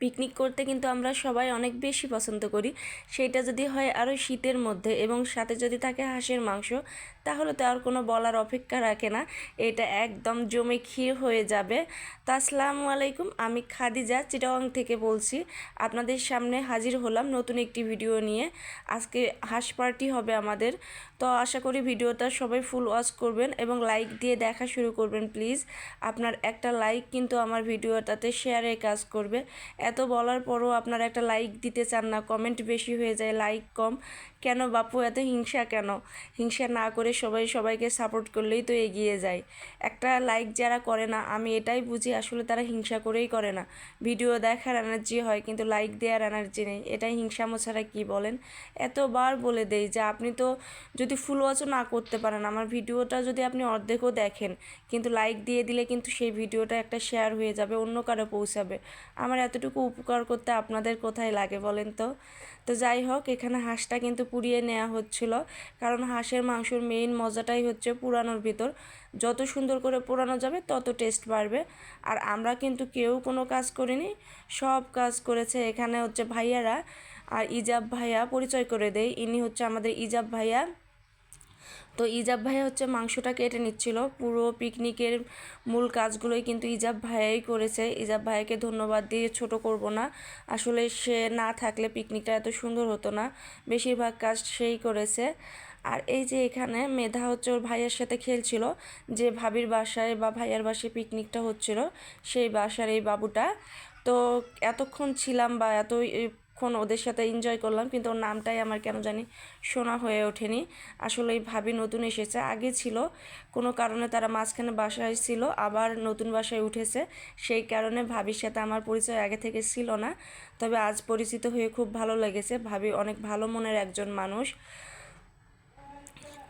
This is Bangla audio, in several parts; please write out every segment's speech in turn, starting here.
পিকনিক করতে কিন্তু আমরা সবাই অনেক বেশি পছন্দ করি। সেইটা যদি হয় আরও শীতের মধ্যে এবং সাথে যদি থাকে হাঁসের মাংস তাহলে তো আর কোনো বলার অপেক্ষা রাখে না। এটা একদম জমে ক্ষীর হয়ে যাবে। তো আসসালামু আলাইকুম, আমি খাদিজা চিটাং থেকে বলছি। আপনাদের সামনে হাজির হলাম নতুন একটি ভিডিও নিয়ে। আজকে হাঁস পার্টি হবে আমাদের। তো আশা করি ভিডিওটা সবাই ফুল ওয়াচ করবেন এবং লাইক দিয়ে দেখা শুরু করবেন প্লিজ। আপনার একটা লাইক কিন্তু আমার ভিডিওটাতে শেয়ারের কাজ করবে। এত বলার পরও আপনার একটা লাইক দিতে চান না, কমেন্ট বেশি হয়ে যায়, লাইক কম। কেন বাপু, এত হিংসা কেন? হিংসা না করে সবাই সবাইকে সাপোর্ট করলেই তো এগিয়ে যায়। একটা লাইক যারা করে না, আমি এটাই বুঝি আসলে তারা হিংসা করেই করে না। ভিডিও দেখার এনার্জি হয়, কিন্তু লাইক দেওয়ার এনার্জি নেই। এটাই হিংসা মোছাড়া কী বলেন? এতবার বলে দেই যে আপনি তো যদি ফুল ওয়াচও না করতে পারেন, আমার ভিডিওটা যদি আপনি অর্ধেকও দেখেন, কিন্তু লাইক দিয়ে দিলে কিন্তু সেই ভিডিওটা একটা শেয়ার হয়ে যাবে, অন্য কারও পৌঁছাবে। আমার এতটুকু উপকার করতে আপনাদের কোথায় লাগে বলেন তো? তো যাই হোক, এখানে হাঁসটা কিন্তু পুড়িয়ে নেওয়া হচ্ছিল। কারণ হাঁসের মাংসর মেইন মজাটাই হচ্ছে পুরানোর ভিতর। যত সুন্দর করে পোড়ানো যাবে, তত টেস্ট বাড়বে। আর আমরা কিন্তু কেউ কোনো কাজ করিনি, সব কাজ করেছে এখানে হচ্ছে ভাইয়ারা। আর ইজাব ভাইয়া পরিচয় করে দেয় ইনি হচ্ছে আমাদের ইজাব ভাইয়া। তো ইজাব ভাইয়া হচ্ছে মাংসটা কেটে নিচ্ছিল। পুরো পিকনিকের মূল কাজগুলোই কিন্তু ইজাব ভাইয়াই করেছে। ইজাব ভাইয়াকে ধন্যবাদ দিয়ে ছোট করব না। আসলে সে না থাকলে পিকনিকটা এত সুন্দর হতো না। বেশিরভাগ কাজ সেই করেছে। আর এই যে এখানে মেধা হচ্ছে ওর ভাইয়ের সাথে খেলছিল। যে ভাবির বাসায় বা ভাইয়ার বাসায় পিকনিকটা হচ্ছিল, সেই বাসার এই বাবুটা। তো এতক্ষণ ছিলাম বা এত ক্ষণ ওদের সাথে এনজয় করলাম, কিন্তু ওর নামটাই আমার কেন জানি শোনা হয়ে ওঠেনি। আসলে এই ভাবি নতুন এসেছে। আগে ছিল, কোনো কারণে তারা মাঝখানে বাসায় ছিল, আবার নতুন বাসায় উঠেছে। সেই কারণে ভাবির সাথে আমার পরিচয় আগে থেকে ছিল না। তবে আজ পরিচিত হয়ে খুব ভালো লেগেছে। ভাবি অনেক ভালো মনের একজন মানুষ।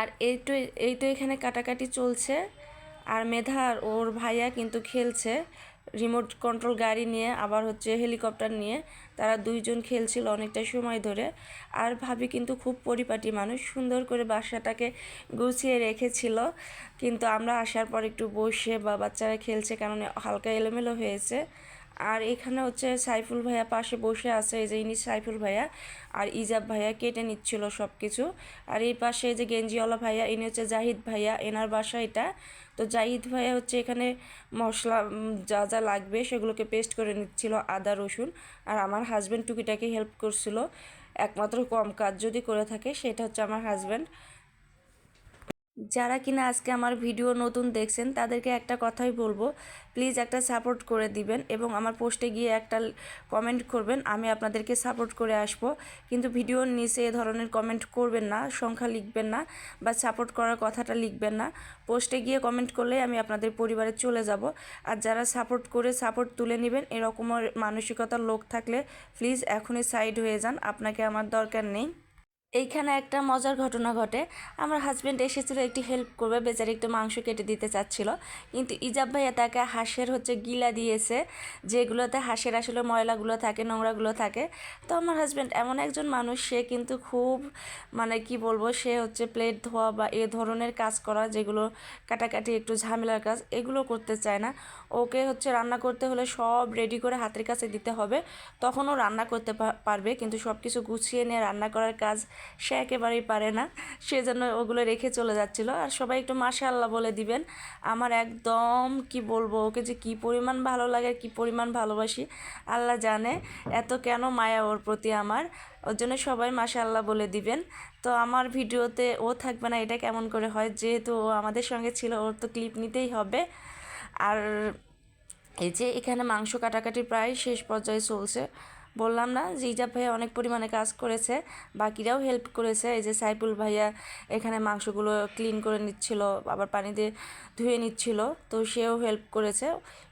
আর এই তো এই তো এখানে কাটাকাটি চলছে। আর মেধার ওর ভাইয়া কিন্তু খেলছে। রিমোট কন্ট্রোল গাড়ি নিয়ে, আবার হচ্ছে হেলিকপ্টার নিয়ে তারা দুইজন খেলছিল অনেকটা সময় ধরে। আর ভাবি কিন্তু খুব পরিপাটি মানুষ, সুন্দর করে বাসাটাকে গুছিয়ে রেখেছিল। কিন্তু আমরা আসার পর একটু বসে বা বাচ্চারা খেলছে, কারণ হালকা এলোমেলো হয়েছে। আর এখানে হচ্ছে সাইফুল ভাইয়া পাশে বসে আছে, এই যে ইনি সাইফুল ভাইয়া আর ইজাব ভাইয়া কেটে নিচ্ছিল সব কিছু আর এই পাশে এই যে গেঞ্জিওয়ালা ভাইয়া, ইনি হচ্ছে জাহিদ ভাইয়া, এনার বাসা এটা। তো জাহিদ ভাইয়া হচ্ছে এখানে মশলা যা যা লাগবে সেগুলোকে পেস্ট করে নিচ্ছিল আদা, রসুন আর আমার হাজব্যান্ড টুকিটাকে হেল্প করছিল। একমাত্র কম কাজ যদি করে থাকে সেটা হচ্ছে আমার হাজব্যান্ড যারা কিনা আজকে আমার ভিডিও নতুন দেখছেন, তাদেরকে একটা কথাই বলব। প্লিজ একটা সাপোর্ট করে দিবেন এবং আমার পোস্টে গিয়ে একটা কমেন্ট করবেন, আমি আপনাদেরকে সাপোর্ট করে আসব। কিন্তু ভিডিওর নিচে এ ধরনের কমেন্ট করবেন না, সংখ্যা লিখবেন না বা সাপোর্ট করার কথাটা লিখবেন না। পোস্টে গিয়ে কমেন্ট করলে আমি আপনাদের পরিবারে চলে যাব। আর যারা সাপোর্ট করে সাপোর্ট তুলে নেবেন এরকমের মানসিকতার লোক থাকলে প্লিজ এখনই সাইড হয়ে যান, আপনাকে আমার দরকার নেই। এইখানে একটা মজার ঘটনা ঘটে। আমার হাজব্যান্ড এসেছিল, একটু হেল্প করবে, বেচারি একটু মাংস কেটে দিতে চাচ্ছিল। কিন্তু ইজাব ভাইয়া তাকে হাঁসের হচ্ছে গিলা দিয়েছে, যেগুলোতে হাঁসের আসলে ময়লাগুলো থাকে, নোংরাগুলো থাকে। তো আমার হাজব্যান্ড এমন একজন মানুষ, সে কিন্তু খুব মানে কি বলব, সে হচ্ছে প্লেট ধোয়া বা এ ধরনের কাজ করা, যেগুলো কাটাকাটি একটু ঝামেলার কাজ, এগুলো করতে চায় না। ওকে হচ্ছে রান্না করতে হলে সব রেডি করে হাতের কাছে দিতে হবে। তখনও রান্না করতে পারবে, কিন্তু সব কিছু গুছিয়ে নিয়ে রান্না করার কাজ সে একেবারেই পারে না। সেজন্য ওগুলো রেখে চলে যাচ্ছিল। আর সবাই একটু মাশাল্লাহ বলে দিবেন। আমার একদম কি বলব, ওকে যে কি পরিমাণ ভালো লাগে, কি পরিমাণ ভালোবাসি, আল্লাহ জানে। এত কেন মায়া ওর প্রতি আমার? ওর জন্য সবাই মাশাল্লাহ বলে দিবেন। তো আমার ভিডিওতে ও থাকবে না, এটা কেমন করে হয়? যেহেতু ও আমাদের সঙ্গে ছিল, ওর তো ক্লিপ নিতেই হবে। আর এই যে এখানে মাংস কাটাকাটি প্রায় শেষ পর্যায়ে চলছে। বললাম না ইজাব ভাইয়া অনেক পরিমাণে কাজ করেছে, বাকিরাও হেল্প করেছে। এই যে সাইফুল ভাইয়া এখানে মাংসগুলো ক্লিন করে নিচ্ছিল, আবার পানি দিয়ে ধুয়ে নিচ্ছিল, তো সেও হেল্প করেছে।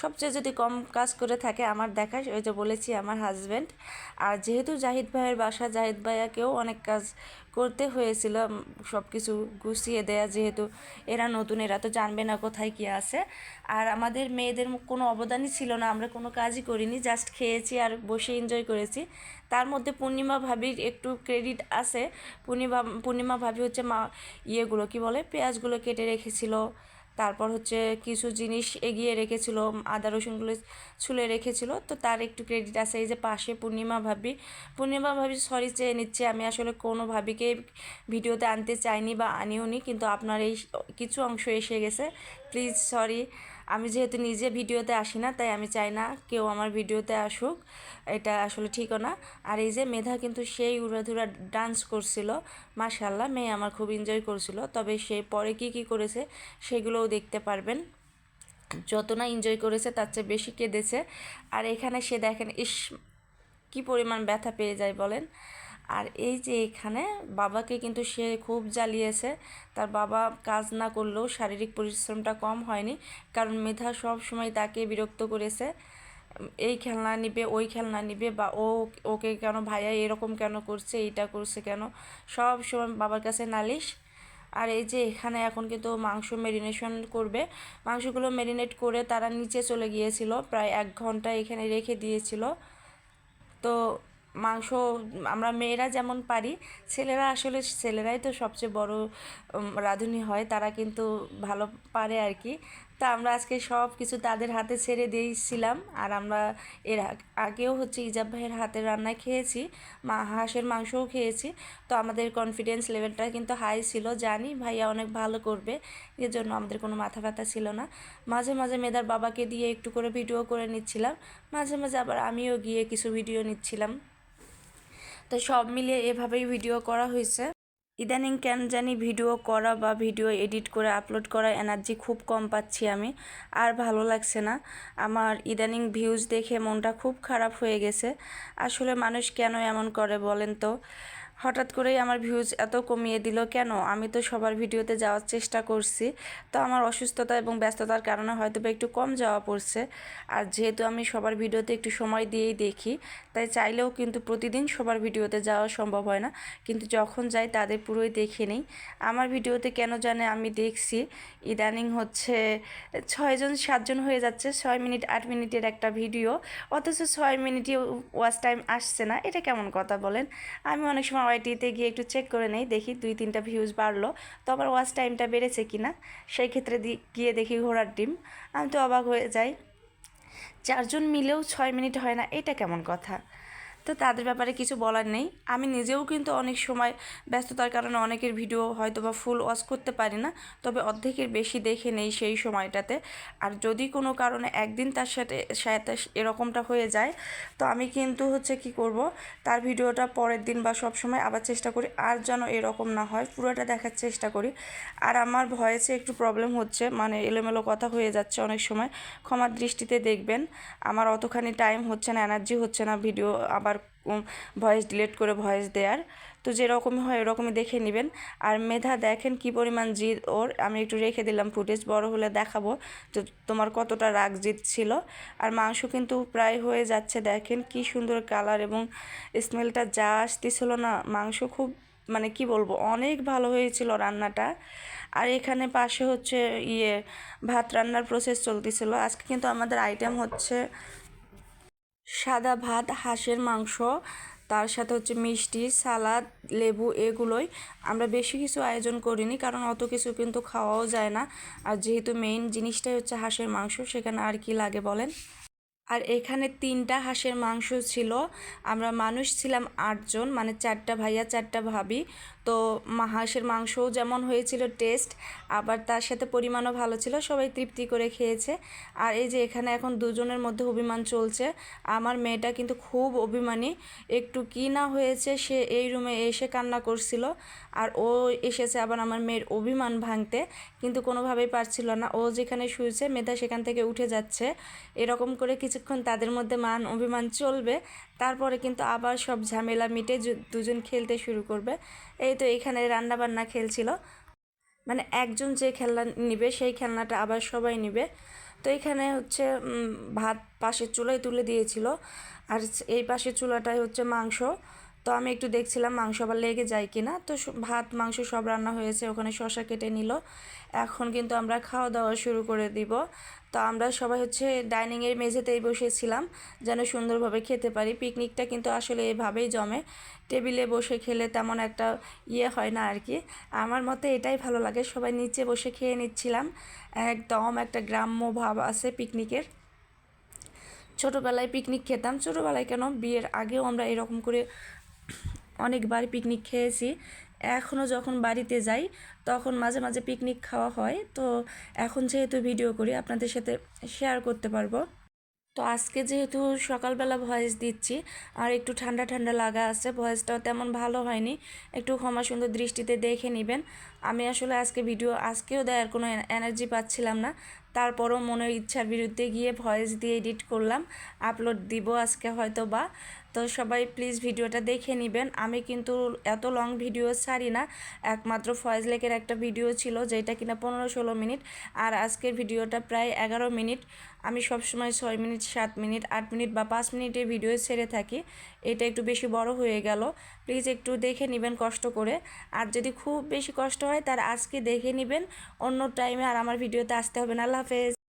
সবচেয়ে যদি কম কাজ করে থাকে আমার দেখা ওই যে বলেছি আমার হাজব্যান্ড আর যেহেতু জাহিদ ভাইয়ের বাসা, জাহিদ ভাইয়াকেও অনেক কাজ করতে হয়েছিল সব কিছু গুছিয়ে দেয়া যেহেতু এরা নতুন, এরা তো জানবে না কোথায় কী আছে। আর আমাদের মেয়েদের কোনো অবদানই ছিল না, আমরা কোনো কাজই করিনি জাস্ট খেয়েছি আর বসে এনজয় করেছি। তার মধ্যে পূর্ণিমা ভাবির একটু ক্রেডিট আছে। পূর্ণিমা পূর্ণিমা ভাবি হচ্ছে মা ইয়েগুলো, কি বলে, পেঁয়াজগুলো কেটে রেখেছিল। তারপর হচ্ছে কিছু জিনিস এগিয়ে রেখেছিল, আদা রসুনগুলো ছুলে রেখেছিল। তো তার একটু ক্রেডিট আছে, এই যে পাশে পূর্ণিমা ভাবি। পূর্ণিমা ভাবি সরি চেয়ে নিচ্ছে, আমি আসলে কোনো ভাবিকে ভিডিওতে আনতে চাইনি বা আনিও নি কিন্তু আপনার এই কিছু অংশ এসে গেছে। প্লিজ সরি আমি যেহেতু নিজে ভিডিওতে আসি না, তাই আমি চাই না কেউ আমার ভিডিওতে আসুক। এটা আসলে ঠিকও না। আর এই যে মেধা কিন্তু সেই উড়াধুরা ডান্স করছিল মাশাল্লাহ মেয়ে আমার খুব এনজয় করছিল। তবে সে পরে কি কি করেছে সেগুলোও দেখতে পারবেন। যত না এনজয় করেছে তার চেয়ে বেশি কেঁদেছে। আর এখানে সে দেখেন, ইস, কি পরিমাণ ব্যথা পেয়ে যায় বলেন। আর এই যে এখানে বাবাকে কিন্তু সে খুব জ্বালিয়েছে। তার বাবা কাজ না করলেও শারীরিক পরিশ্রমটা কম হয়নি, কারণ মেধা সব সময় তাকে বিরক্ত করেছে। এই খেলনা নিবে, ওই খেলনা নিবে বা ও, ওকে কেন ভাইয়া এরকম কেন করছে, এইটা করছে কেন? সব সময় বাবার কাছে নালিশ। আর এই যে এখানে এখন কিন্তু মাংস মেরিনেশন করবে। মাংসগুলো মেরিনেট করে তারা নিচে চলে গিয়েছিল, প্রায় এক ঘণ্টা এখানে রেখে দিয়েছিল। তো মাংস, আমরা মেয়েরা যেমন পারি, ছেলেরা আসলে, ছেলেরাই তো সবচেয়ে বড় রাঁধুনি হয়, তারা কিন্তু ভালো পারে আর কি। তা আমরা আজকে সব কিছু তাদের হাতে ছেড়ে দিয়েছিলাম, আর আমরা এর আগেও হচ্ছে ইজাব ভাইয়ের হাতের রান্না খেয়েছি, মা, হাঁসের মাংসও খেয়েছি। তো আমাদের কনফিডেন্স লেভেলটা কিন্তু হাই ছিল, জানি ভাইয়া অনেক ভালো করবে এর জন্য আমাদের কোনো মাথা ব্যথা ছিল না। মাঝে মাঝে মেয়েদার বাবাকে দিয়ে একটু করে ভিডিও করে নিচ্ছিলাম, মাঝে মাঝে আবার আমিও গিয়ে কিছু ভিডিও নিচ্ছিলাম। তো সব মিলিয়ে এভাবেই ভিডিও করা হয়েছে। ইদানিং কেন জানি ভিডিও করা বা ভিডিও এডিট করে আপলোড করা এনার্জি খুব কম পাচ্ছি আমি, আর ভালো লাগছে না। আমার ইদানিং ভিউজ দেখে মনটা খুব খারাপ হয়ে গেছে। আসলে মানুষ কেন এমন করে বলেন তো? হঠাৎ করেই আমার ভিউজ এত কমিয়ে দিল। কেন? আমি তো সবার ভিডিওতে যাওয়ার চেষ্টা করছি। তো আমার অসুস্থতা এবং ব্যস্ততার কারণে হয়তো বা একটু কম যাওয়া পড়ছে। আর যেহেতু আমি সবার ভিডিওতে একটু সময় দিয়েই দেখি, তাই চাইলেও কিন্তু প্রতিদিন সবার ভিডিওতে যাওয়া সম্ভব হয় না। কিন্তু যখন যাই তাদের পুরোই দেখে নিই। আমার ভিডিওতে কেন জানে আমি দেখছি। ইদানিং হচ্ছে ছয়জন সাতজন হয়ে যাচ্ছে। ছয় মিনিট, আট মিনিটের একটা ভিডিও। অথচ ছয় মিনিটই ওয়াচ টাইম আসছে না। এটা কেমন কথা বলেন? আমি অনেক সময় ওয়াইটিতে গিয়ে একটু চেক করে নেই, দেখি দুই তিনটা ভিউজ বাড়লো। তো আবার ওয়াচ টাইমটা বেড়েছে কি না সেই ক্ষেত্রে গিয়ে দেখি ঘোড়ার ডিম। আমি তো অবাক হয়ে যাই। চারজন মিলেও ছয় মিনিট হয় না, এটা কেমন কথা? তো তাদের ব্যাপারে কিছু বলার নেই। আমি নিজেও কিন্তু অনেক সময় ব্যস্ততার কারণে অনেকের ভিডিও হয়তো বা ফুল ওয়াচ করতে পারি না, তবে অর্ধেকের বেশি দেখে নেই সেই সময়টাতে। আর যদি কোনো কারণে একদিন তার সাথে সাথে এরকমটা হয়ে যায়, তো আমি কিন্তু হচ্ছে কি করব, তার ভিডিওটা পরের দিন বা সব সময় আবার চেষ্টা করি, আর যেন এরকম না হয়, পুরোটা দেখার চেষ্টা করি। আর আমার ভয়েসে একটু প্রবলেম হচ্ছে মানে এলোমেলো কথা হয়ে যাচ্ছে অনেক সময়, ক্ষমার দৃষ্টিতে দেখবেন। আমার অতখানি টাইম হচ্ছে না এনার্জি হচ্ছে না ভিডিও আবার ভয়েস ডিলেট করে ভয়েস দেওয়ার তো যেরকমই হয় ওরকমই দেখে নেবেন। আর মেধা দেখেন কি পরিমাণ জিদ ওর। আমি একটু রেখে দিলাম ফুটেজ বড় হলে দেখাবো তো তোমার কতটা রাগ জিদ ছিল। আর মাংস কিন্তু প্রায় হয়ে যাচ্ছে, দেখেন কি সুন্দর কালার এবং স্মেলটা যা আসতেছিল না, মাংস খুব মানে কি বলব, অনেক ভালো হয়েছিল রান্নাটা। আর এখানে পাশে হচ্ছে ইয়ে ভাত রান্নার প্রসেস চলতেছিল। আজকে কিন্তু আমাদের আইটেম হচ্ছে সাদা ভাত, হাঁসের মাংস, তার সাথে হচ্ছে মিষ্টি, সালাদ, লেবু এগুলোই আমরা বেশি কিছু আয়োজন করিনি কারণ অত কিছু কিন্তু খাওয়াও যায় না। আর যেহেতু মেইন জিনিসটাই হচ্ছে হাঁসের মাংস, সেখানে আর কি লাগে বলেন? আর এখানে তিনটা হাঁসের মাংস ছিল। আমরা মানুষ ছিলাম আটজন মানে চারটা ভাইয়া, চারটা ভাবি। তো হাঁসের মাংসও যেমন হয়েছিল টেস্ট আবার তার সাথে পরিমাণও ভালো ছিল, সবাই তৃপ্তি করে খেয়েছে। আর এই যে এখানে এখন দুজনের মধ্যে অভিমান চলছে, আমার মেয়েটা কিন্তু খুব অভিমানী। একটু কি না হয়েছে, সে এই রুমে এসে কান্না করছিল, আর ও এসেছে আবার আমার মেয়ের অভিমান ভাঙতে, কিন্তু কোনোভাবেই পারছিল না। ও যেখানে শুয়েছে, মেধা সেখান থেকে উঠে যাচ্ছে। এরকম করে কিছুক্ষণ তাদের মধ্যে মান অভিমান চলবে, তারপরে কিন্তু আবার সব ঝামেলা মিটে দুজন খেলতে শুরু করবে। এই তো এখানে রান্নাবান্না খেলছিল। মানে একজন যে খেলনা নিবে, সেই খেলনাটা আবার সবাই নিবে। তো এখানে হচ্ছে ভাত পাশের চুলায় তুলে দিয়েছিল। আর এই পাশের চুলাটাই হচ্ছে মাংস। তো আমি একটু দেখছিলাম মাংস আবার লেগে যায় কি না তো ভাত, মাংস সব রান্না হয়েছে, ওখানে শশা কেটে নিল। এখন কিন্তু আমরা খাওয়া দাওয়া শুরু করে দিব। তো আমরা সবাই হচ্ছে ডাইনিংয়ের মেঝেতেই বসেছিলাম, যেন সুন্দরভাবে খেতে পারি। পিকনিকটা কিন্তু আসলে এভাবেই জমে। টেবিলে বসে খেলে তেমন একটা ইয়ে হয় না আর কি। আমার মতে এটাই ভালো লাগে, সবাই নিচে বসে খেয়ে নিচ্ছিলাম। একদম একটা গ্রাম্য ভাব আছে পিকনিকের। ছোটোবেলায় পিকনিক খেতাম। ছোটোবেলায় কেন? বিয়ের আগেও আমরা এরকম করে অনেকবার পিকনিক খেয়েছি। এখনও যখন বাড়িতে যাই, তখন মাঝে মাঝে পিকনিক খাওয়া হয়। তো এখন যেহেতু ভিডিও করি, আপনাদের সাথে শেয়ার করতে পারব। তো আজকে যেহেতু সকালবেলা ভয়েস দিচ্ছি, আর একটু ঠান্ডা ঠান্ডা লাগা আছে ভয়েসটাও তেমন ভালো হয়নি। একটু ক্ষমা সুন্দর দৃষ্টিতে দেখে নেবেন। আমি আসলে আজকে ভিডিও আজকেও দেওয়ার কোনো এনার্জি পাচ্ছিলাম না। তারপরও মনের ইচ্ছার বিরুদ্ধে গিয়ে ভয়েস দিয়ে এডিট করলাম, আপলোড দিব আজকে হয়তো বা তো সবাই প্লিজ ভিডিওটা দেখে নেবেন। আমি কিন্তু এত লং ভিডিও ছাড়ি না, একমাত্র ফয়েজ লেকের একটা ভিডিও ছিল যেটা কিনা পনেরো ষোলো মিনিট, আর আজকের ভিডিওটা প্রায় এগারো মিনিট। আমি সবসময় ছয় মিনিট, সাত মিনিট, আট মিনিট বা পাঁচ মিনিটের ভিডিও ছেড়ে থাকি, এটা একটু বেশি বড় হয়ে গেল। প্লিজ একটু দেখে নেবেন কষ্ট করে। আর যদি খুব বেশি কষ্ট হয় তার আজকে দেখে নেবেন। অন্য টাইমে আর আমার ভিডিওতে আসতে হবে না। আল্লাহ হাফেজ।